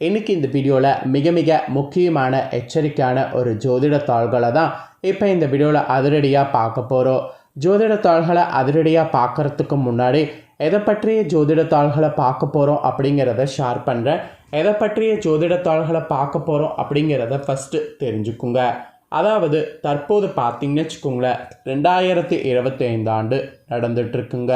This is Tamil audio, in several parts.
இன்னைக்கு இந்த வீடியோவில் மிக மிக முக்கியமான எச்சரிக்கையான ஒரு ஜோதிட தாள்களை தான் இப்போ இந்த வீடியோவில் அதிரடியாக பார்க்க போகிறோம் ஜோதிட தாள்களை அதிரடியாக பார்க்கறதுக்கு முன்னாடி எதை பற்றிய ஜோதிட தாள்களை பார்க்க போகிறோம் அப்படிங்கிறத ஷேர் பண்ணுறேன் எதை பற்றிய ஜோதிட தாள்களை பார்க்க போகிறோம் அப்படிங்கிறத ஃபஸ்ட்டு தெரிஞ்சுக்குங்க அதாவது தற்போது பார்த்தீங்கன்னு வச்சுக்கோங்களேன் ரெண்டாயிரத்தி இருபத்தி ஐந்தாண்டு நடந்துட்டுருக்குங்க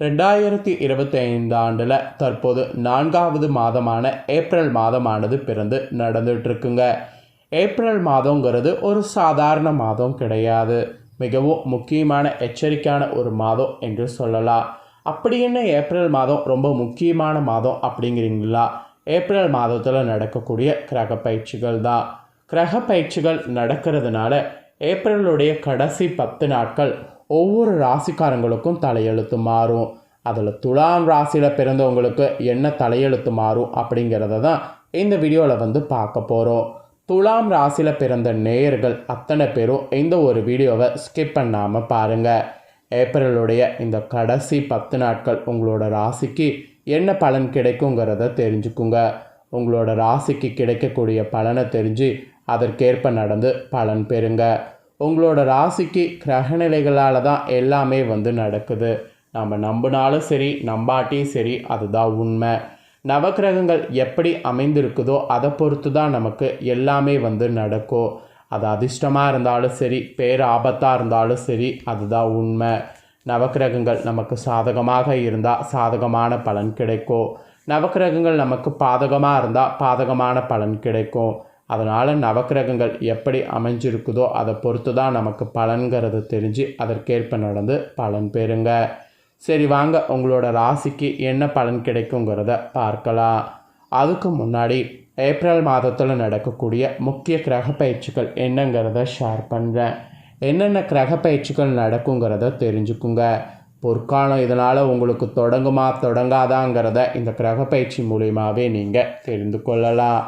ரெண்டாயிரத்தி இருபத்தி ஐந்து ஆண்டில் தற்போது நான்காவது மாதமான ஏப்ரல் மாதமானது பிறந்து நடந்துட்டுருக்குங்க ஏப்ரல் மாதங்கிறது ஒரு சாதாரண மாதம் கிடையாது. மிகவும் முக்கியமான எச்சரிக்கையான ஒரு மாதம் என்று சொல்லலாம். அப்படி என்ன ஏப்ரல் மாதம் ரொம்ப முக்கியமான மாதம் அப்படிங்கிறீங்களா? ஏப்ரல் மாதத்தில் நடக்கக்கூடிய கிரக பயிற்சிகள் தான். கிரக பயிற்சிகள் நடக்கிறதுனால ஏப்ரலுடைய கடைசி பத்து நாட்கள் ஒவ்வொரு ராசிக்காரங்களுக்கும் தலையெழுத்து மாறும். அதில் துலாம் ராசியில் பிறந்தவங்களுக்கு என்ன தலையெழுத்து மாறும் அப்படிங்கிறத தான் இந்த வீடியோவில் வந்து பார்க்க போகிறோம் துலாம் ராசியில் பிறந்த நேயர்கள் அத்தனை பேரும் இந்த ஒரு வீடியோவை ஸ்கிப் பண்ணாமல் பாருங்கள் ஏப்ரலுடைய இந்த கடைசி பத்து நாட்கள் உங்களோட ராசிக்கு என்ன பலன் கிடைக்குங்கிறத தெரிஞ்சுக்குங்க. உங்களோட ராசிக்கு கிடைக்கக்கூடிய பலனை தெரிஞ்சு அதற்கேற்ப நடந்து பலன் பெறுங்க. உங்களோட ராசிக்கு கிரகநிலைகளால் தான் எல்லாமே வந்து நடக்குது. நம்ம நம்பினாலும் சரி நம்பாட்டியும் சரி அதுதான் உண்மை. நவக்கிரகங்கள் எப்படி அமைந்திருக்குதோ அதை பொறுத்து தான் நமக்கு எல்லாமே வந்து நடக்கும். அது அதிர்ஷ்டமாக இருந்தாலும் சரி பேர் ஆபத்தாக இருந்தாலும் சரி அதுதான் உண்மை. நவக்கிரகங்கள் நமக்கு சாதகமாக இருந்தால் சாதகமான பலன் கிடைக்கும். நவக்கிரகங்கள் நமக்கு பாதகமாக இருந்தால் பாதகமான பலன் கிடைக்கும். அதனால் நவக்கிரகங்கள் எப்படி அமைஞ்சிருக்குதோ அதை பொறுத்து தான் நமக்கு பலன்கிறது தெரிஞ்சு அதற்கேற்ப நடந்து பலன் பெறுங்க. சரி வாங்க உங்களோட ராசிக்கு என்ன பலன் கிடைக்குங்கிறத பார்க்கலாம். அதுக்கு முன்னாடி ஏப்ரல் மாதத்தில் நடக்கக்கூடிய முக்கிய கிரக பயிற்சிகள் என்னங்கிறத ஷேர் பண்ணுறேன் என்னென்ன கிரக பயிற்சிகள் நடக்குங்கிறத தெரிஞ்சுக்குங்க. பொற்காலம் இதனால் உங்களுக்கு தொடங்குமா தொடங்காதாங்கிறத இந்த கிரக பயிற்சி மூலியமாகவே நீங்கள் தெரிந்து கொள்ளலாம்.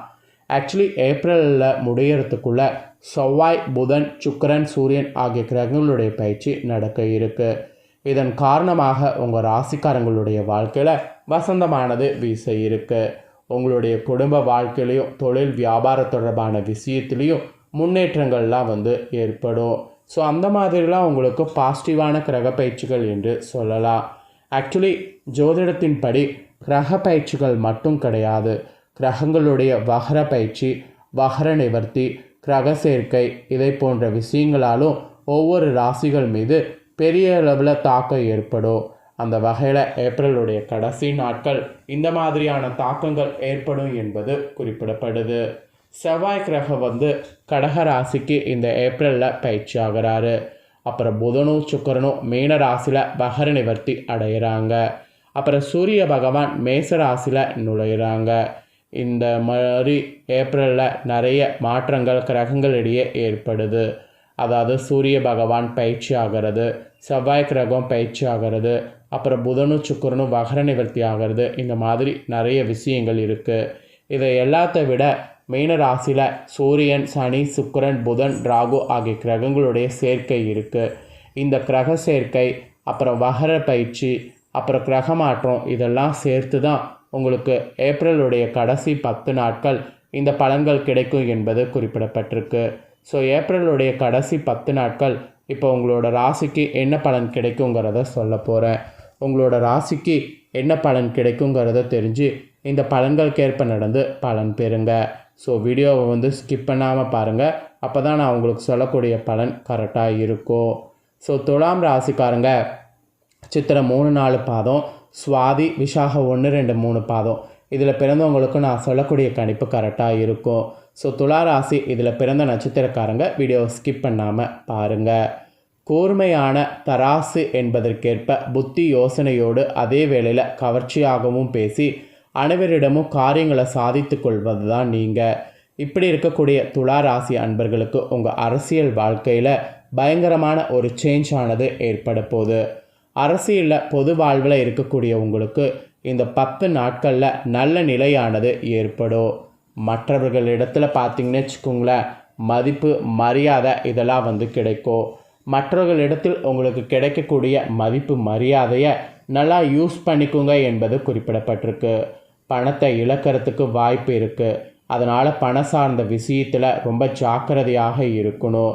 ஆக்சுவலி ஏப்ரலில் முடியறதுக்குள்ள செவ்வாய் புதன் சுக்கரன் சூரியன் ஆகிய கிரகங்களுடைய பயிற்சி நடக்க இருக்கு. இதன் காரணமாக உங்கள் ராசிக்காரங்களுடைய வாழ்க்கையில் வசந்தமானது வீச இருக்கு. உங்களுடைய குடும்ப வாழ்க்கையிலையும் தொழில் வியாபார தொடர்பான விஷயத்துலேயும் முன்னேற்றங்கள்லாம் வந்து ஏற்படும். ஸோ அந்த மாதிரிலாம் உங்களுக்கு பாசிட்டிவான கிரக பயிற்சிகள் என்று சொல்லலாம். ஆக்சுவலி ஜோதிடத்தின்படி கிரக பயிற்சிகள் மட்டும் கிடையாது. கிரகங்களுடைய வகர பயிற்சி வகர நிவர்த்தி கிரக சேர்க்கை இதை போன்ற விஷயங்களாலும் ஒவ்வொரு ராசிகள் மீது பெரிய அளவில் தாக்கம் ஏற்படும். அந்த வகையில் ஏப்ரலுடைய கடைசி நாட்கள் இந்த மாதிரியான தாக்கங்கள் ஏற்படும் என்பது குறிப்பிடப்படுது. செவ்வாய் கிரகம் வந்து கடக ராசிக்கு இந்த ஏப்ரலில் பயிற்சி ஆகிறாரு. அப்புறம் புதனும் சுக்கரனும் மீன ராசியில் பகர நிவர்த்தி அடைகிறாங்க அப்புறம் சூரிய பகவான் மேச ராசியில் நுழையிறாங்க. இந்த மாதிரி ஏப்ரலில் நிறைய மாற்றங்கள் கிரகங்களிடையே ஏற்படுது. அதாவது சூரிய பகவான் பயிற்சி ஆகிறது செவ்வாய் கிரகம் பயிற்சி ஆகிறது அப்புறம் புதனும் சுக்கரனும் வகர நிவர்த்தி ஆகிறது. இந்த மாதிரி நிறைய விஷயங்கள் இருக்குது இதை எல்லாத்த விட மீன ராசியில் சூரியன் சனி சுக்கரன் புதன் ராகு ஆகிய கிரகங்களுடைய சேர்க்கை இருக்குது இந்த கிரக சேர்க்கை அப்புறம் வகர பயிற்சி அப்புறம் கிரக மாற்றம் இதெல்லாம் சேர்த்து தான் உங்களுக்கு ஏப்ரலுடைய கடைசி பத்து நாட்கள் இந்த பலன்கள் கிடைக்கும் என்பது குறிப்பிடப்பட்டிருக்கு. ஸோ ஏப்ரலுடைய கடைசி பத்து நாட்கள் இப்போ உங்களோட ராசிக்கு என்ன பலன் கிடைக்குங்கிறத சொல்ல போகிறேன் உங்களோட ராசிக்கு என்ன பலன் கிடைக்குங்கிறத தெரிஞ்சு இந்த பலன்களுக்கேற்ப நடந்து பலன் பெறுங்க. ஸோ வீடியோவை வந்து ஸ்கிப் பண்ணாமல் பாருங்கள் அப்போ தான் நான் உங்களுக்கு சொல்லக்கூடிய பலன் கரெக்டாக இருக்கும். ஸோ துலாம் ராசிக்காரங்க சித்திரை மூணு நாலு பாதம் சுவாதி விஷாக ஒன்று ரெண்டு மூணு பாதம். இதில் பிறந்தவங்களுக்கு நான் சொல்லக்கூடிய கணிப்பு கரெக்டாக இருக்கும். ஸோ துளாராசி இதில் பிறந்த நட்சத்திரக்காரங்க வீடியோவை ஸ்கிப் பண்ணாமல் பாருங்கள் கூர்மையான தராசு என்பதற்கேற்ப புத்தி யோசனையோடு அதே வேளையில் கவர்ச்சியாகவும் பேசி அனைவரிடமும் காரியங்களை சாதித்து கொள்வது தான் நீங்கள் இப்படி இருக்கக்கூடிய துளாராசி அன்பர்களுக்கு உங்கள் அரசியல் வாழ்க்கையில் பயங்கரமான ஒரு சேஞ்ச் ஆனது ஏற்பட போகுது. அரசியலில் பொது வாழ்வில் இருக்கக்கூடிய உங்களுக்கு இந்த பத்து நாட்களில் நல்ல நிலையானது ஏற்படும். மற்றவர்களிடத்தில் பார்த்தீங்கன்னு வச்சுக்கோங்களேன் மதிப்பு மரியாதை இதெல்லாம் வந்து கிடைக்கும். மற்றவர்களிடத்தில் உங்களுக்கு கிடைக்கக்கூடிய மதிப்பு மரியாதையை நல்லா யூஸ் பண்ணிக்கோங்க என்பது குறிப்பிடப்பட்டிருக்கு. பணத்தை இழக்கிறதுக்கு வாய்ப்பு இருக்குது அதனால் பணம் சார்ந்த விஷயத்தில் ரொம்ப ஜாக்கிரதையாக இருக்கணும்.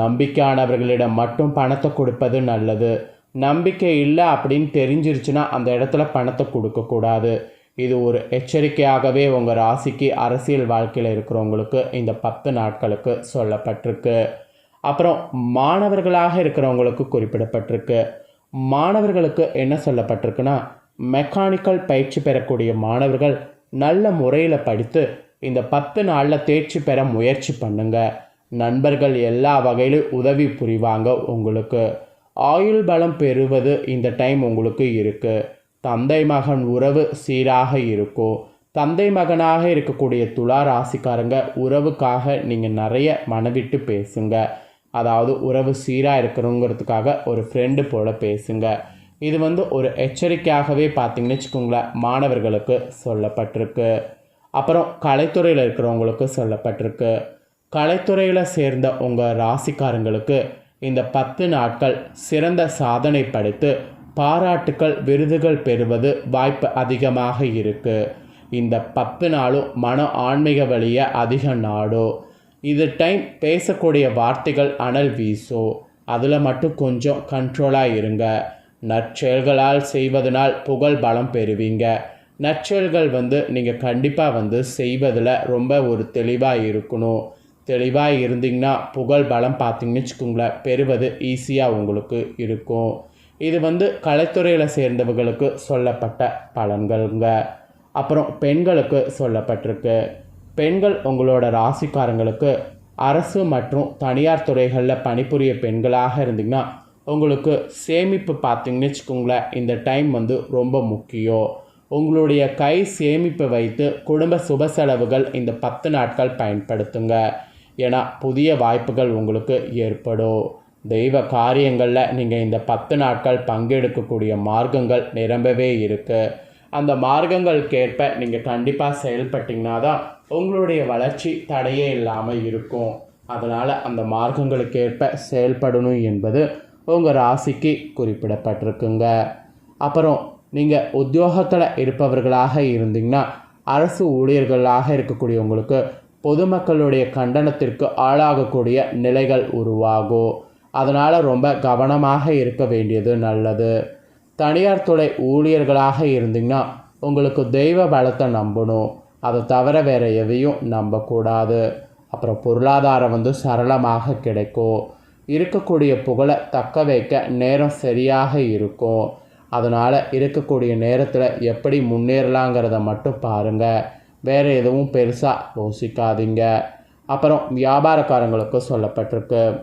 நம்பிக்கையானவர்களிடம் மட்டும் பணத்தை கொடுப்பது நல்லது. நம்பிக்கை இல்லை அப்படின்னு தெரிஞ்சிருச்சுன்னா அந்த இடத்துல பணத்தை கொடுக்கக்கூடாது இது ஒரு எச்சரிக்கையாகவே உங்கள் ராசிக்கு அரசியல் வாழ்க்கையில் இருக்கிறவங்களுக்கு இந்த பத்து நாட்களுக்கு சொல்லப்பட்டிருக்கு. அப்புறம் மாணவர்களாக இருக்கிறவங்களுக்கு குறிப்பிடப்பட்டிருக்கு. மாணவர்களுக்கு என்ன சொல்லப்பட்டிருக்குன்னா மெக்கானிக்கல் பயிற்சி பெறக்கூடிய மாணவர்கள் நல்ல முறையில் படித்து இந்த பத்து நாளில் தேர்ச்சி பெற முயற்சி பண்ணுங்கள் நண்பர்கள் எல்லா வகையிலும் உதவி புரிவாங்க உங்களுக்கு. ஆயுள் பலம் பெறுவது இந்த டைம் உங்களுக்கு இருக்குது தந்தை மகன் உறவு சீராக இருக்கும் தந்தை மகனாக இருக்கக்கூடிய துலா ராசிக்காரங்க உறவுக்காக நீங்கள் நிறைய மனவிட்டு பேசுங்க. அதாவது உறவு சீராக இருக்கணுங்கிறதுக்காக ஒரு ஃப்ரெண்டு போல் பேசுங்க. இது வந்து ஒரு எச்சரிக்கையாகவே பார்த்தீங்கன்னு வச்சுக்கோங்களேன் மாணவர்களுக்கு சொல்லப்பட்டிருக்கு. அப்புறம் கலைத்துறையில் இருக்கிறவங்களுக்கு சொல்லப்பட்டிருக்கு. கலைத்துறையில் சேர்ந்த உங்கள் ராசிக்காரங்களுக்கு இந்த பத்து நாட்கள் சிறந்த சாதனை படைத்து பாராட்டுக்கள் விருதுகள் பெறுவது வாய்ப்பு அதிகமாக இருக்குது இந்த பத்து நாளும் மன ஆன்மீக வழியை அதிக நாடும் இது டைம் பேசக்கூடிய வார்த்தைகள் அனல் வீசோ. அதில் மட்டும் கொஞ்சம் கண்ட்ரோலாக இருங்க. நற்செயல்களால் செய்வதனால் புகழ் பலம் பெறுவீங்க. நற்செயல்கள் வந்து நீங்கள் கண்டிப்பாக வந்து செய்வதில் ரொம்ப ஒரு தெளிவாக இருக்கணும். தெளிவாக இருந்தீங்கன்னா புகழ் பலம் பார்த்தீங்கன்னு வச்சுக்கோங்களேன். பெறுவது ஈஸியாக உங்களுக்கு இருக்கும். இது வந்து கலைத்துறையில் சேர்ந்தவர்களுக்கு சொல்லப்பட்ட பலன்கள்ங்க. அப்புறம் பெண்களுக்கு சொல்லப்பட்டிருக்கு. பெண்கள் உங்களோட ராசிக்காரங்களுக்கு அரசு மற்றும் தனியார் துறைகளில் பணிபுரிய பெண்களாக இருந்தீங்கன்னா உங்களுக்கு சேமிப்பு பார்த்தீங்கன்னு வச்சுக்கோங்களேன். இந்த டைம் வந்து ரொம்ப முக்கியம். உங்களுடைய கை சேமிப்பை வைத்து குடும்ப சுப செலவுகள் இந்த பத்து நாட்கள் பயன்படுத்துங்க. ஏன்னா புதிய வாய்ப்புகள் உங்களுக்கு ஏற்படும். தெய்வ காரியங்களில் நீங்கள் இந்த பத்து நாட்கள் பங்கெடுக்கக்கூடிய மார்க்கங்கள் நிரம்பவே இருக்குது அந்த மார்க்கங்களுக்கேற்ப நீங்கள் கண்டிப்பாக செயல்பட்டிங்கன்னா தான் உங்களுடைய வளர்ச்சி தடையே இல்லாமல் இருக்கும். அதனால் அந்த மார்க்கங்களுக்கேற்ப செயல்படணும் என்பது உங்கள் ராசிக்கு குறிப்பிடப்பட்டிருக்குங்க. அப்புறம் நீங்கள் உத்தியோகத்தில் இருப்பவர்களாக இருந்தீங்கன்னா அரசு ஊழியர்களாக இருக்கக்கூடியவங்களுக்கு பொதுமக்களுடைய கண்டனத்திற்கு ஆளாகக்கூடிய நிலைகள் உருவாகும். அதனால் ரொம்ப கவனமாக இருக்க வேண்டியது நல்லது. தனியார் துறை ஊழியர்களாக இருந்தீங்கன்னா உங்களுக்கு தெய்வ பலத்தை நம்பணும். அதை தவிர வேறு எதையும் நம்பக்கூடாது. அப்புறம் பொருளாதாரம் வந்து சரளமாக கிடைக்கும். இருக்கக்கூடிய புகழை தக்க வைக்க நேரம் சரியாக இருக்கும். அதனால் இருக்கக்கூடிய நேரத்தில் எப்படி முன்னேறலாங்கிறத மட்டும் பாருங்கள் வேறு எதுவும் பெருசாக யோசிக்காதீங்க. அப்புறம் வியாபாரக்காரங்களுக்கு சொல்லப்பட்டிருக்கு.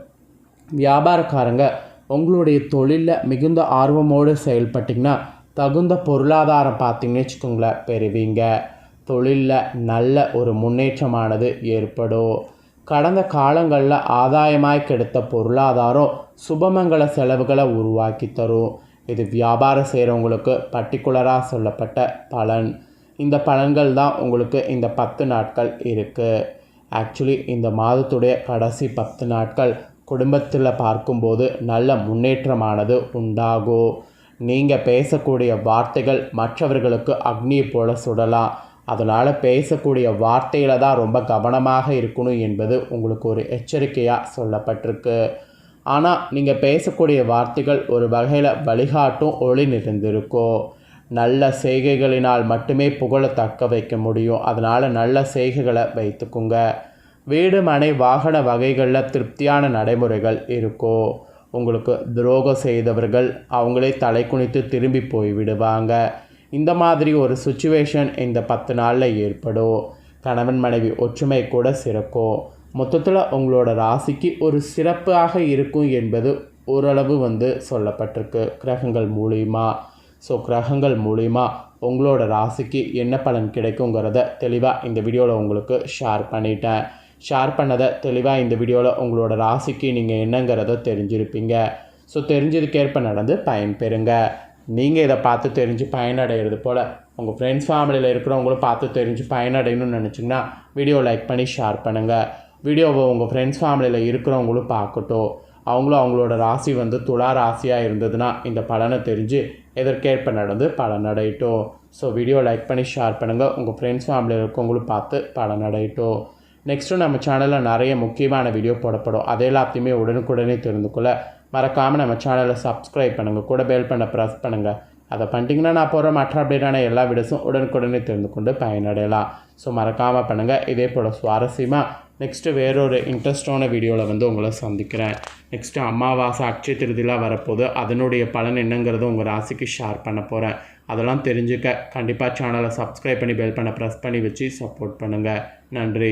வியாபாரக்காரங்க உங்களுடைய தொழிலில் மிகுந்த ஆர்வமோடு செயல்பட்டிங்கன்னா தகுந்த பொருளாதாரம் பார்த்தீங்கன்னு வச்சுக்கோங்களேன் பெறுவீங்க. தொழிலில் நல்ல ஒரு முன்னேற்றமானது ஏற்படும். கடந்த காலங்களில் ஆதாயமாய் கிடைத்த பொருளாதாரம் சுபமங்கல செலவுகளை உருவாக்கி தரும். இது வியாபாரம் செய்கிறவங்களுக்கு பர்டிகுலராக சொல்லப்பட்ட பலன். இந்த பலன்கள் தான் உங்களுக்கு இந்த பத்து நாட்கள் இருக்குது ஆக்சுவலி இந்த மாதத்துடைய கடைசி பத்து நாட்கள் குடும்பத்தில் பார்க்கும்போது நல்ல முன்னேற்றமானது உண்டாகும். நீங்கள் பேசக்கூடிய வார்த்தைகள் மற்றவர்களுக்கு அக்னியை போல சுடலாம். அதனால் பேசக்கூடிய வார்த்தையில் தான் ரொம்ப கவனமாக இருக்கணும் என்பது உங்களுக்கு ஒரு எச்சரிக்கையாக சொல்லப்பட்டிருக்கு. ஆனால் நீங்கள் பேசக்கூடிய வார்த்தைகள் ஒரு வகையில் வழிகாட்டும் ஒளி நிறைந்திருக்கும். நல்ல செய்கைகளினால் மட்டுமே புகழை தக்க வைக்க முடியும். அதனால் நல்ல செய்கைகளை வைத்துக்குங்க. வீடு மனை வாகன வகைகளில் திருப்தியான நடைமுறைகள் இருக்கும் உங்களுக்கு துரோகம் செய்தவர்கள் அவங்களே தலை குனித்து திரும்பி போய் விடுவாங்க. இந்த மாதிரி ஒரு சுச்சுவேஷன் இந்த பத்து நாளில் ஏற்படும். கணவன் மனைவி ஒற்றுமை கூட சிறக்கும். மொத்தத்தில் உங்களோட ராசிக்கு ஒரு சிறப்பாக இருக்கும் என்பது ஓரளவு வந்து சொல்லப்பட்டிருக்கு. கிரகங்கள் மூலியமாக ஸோ கிரகங்கள் மூலிமா உங்களோட ராசிக்கு என்ன பலன் கிடைக்குங்கிறத தெளிவாக இந்த வீடியோவில் உங்களுக்கு ஷேர் பண்ணிட்டேன். ஷேர் பண்ணதை தெளிவாக இந்த வீடியோவில் உங்களோட ராசிக்கு நீங்கள் என்னங்கிறத தெரிஞ்சிருப்பீங்க. ஸோ தெரிஞ்சதுக்கேற்ப நடந்து பயன்பெறுங்க நீங்கள் இதை பார்த்து தெரிஞ்சு பயனடைகிறது போல் உங்கள் ஃப்ரெண்ட்ஸ் ஃபேமிலியில் இருக்கிறவங்களும் பார்த்து தெரிஞ்சு பயனடையணும்னு நினச்சிங்கன்னா வீடியோ லைக் பண்ணி ஷேர் பண்ணுங்கள் வீடியோவை உங்கள் ஃப்ரெண்ட்ஸ் ஃபேமிலியில் இருக்கிறவங்களும் பார்க்கட்டும். அவங்களும் அவங்களோட ராசி வந்து துலா ராசியாக இருந்ததுன்னா இந்த பலனை தெரிஞ்சு எதற்கேற்ப நடந்து பலனடையட்டும் ஸோ வீடியோ லைக் பண்ணி ஷேர் பண்ணுங்கள் உங்கள் ஃப்ரெண்ட்ஸ் ஃபேமிலியில் இருக்கவங்களும் பார்த்து பலன் அடையிட்டோம் நெக்ஸ்ட்டு நம்ம சேனலில் நிறைய முக்கியமான வீடியோ போடப்படும். அது எல்லாத்தையுமே உடனுக்குடனே தெரிந்து கொள்ள மறக்காமல் நம்ம சேனலை சப்ஸ்கிரைப் பண்ணுங்கள் கூட பெல் பண்ண ப்ரெஸ் பண்ணுங்கள் அதை பண்ணிட்டீங்கன்னா நான் போகிற மற்ற அப்டேட்டான எல்லா வீடியோஸும் உடனுக்குடனே தெரிந்து கொண்டு பயனடையலாம். ஸோ மறக்காமல் பண்ணுங்கள் இதே போல் சுவாரஸ்யமாக நெக்ஸ்ட்டு வேறொரு இன்ட்ரெஸ்டான வீடியோவில் வந்து உங்களை சந்திக்கிறேன். நெக்ஸ்ட்டு அமாவாசை அட்சய திருதிலாம் வரப்போது அதனுடைய பலன் என்னங்கிறத உங்கள் ராசிக்கு ஷேர் பண்ண போகிறேன் அதெல்லாம் தெரிஞ்சுக்க கண்டிப்பாக சேனலை சப்ஸ்கிரைப் பண்ணி பெல் பண்ண ப்ரெஸ் பண்ணி வச்சு சப்போர்ட் பண்ணுங்கள் நன்றி.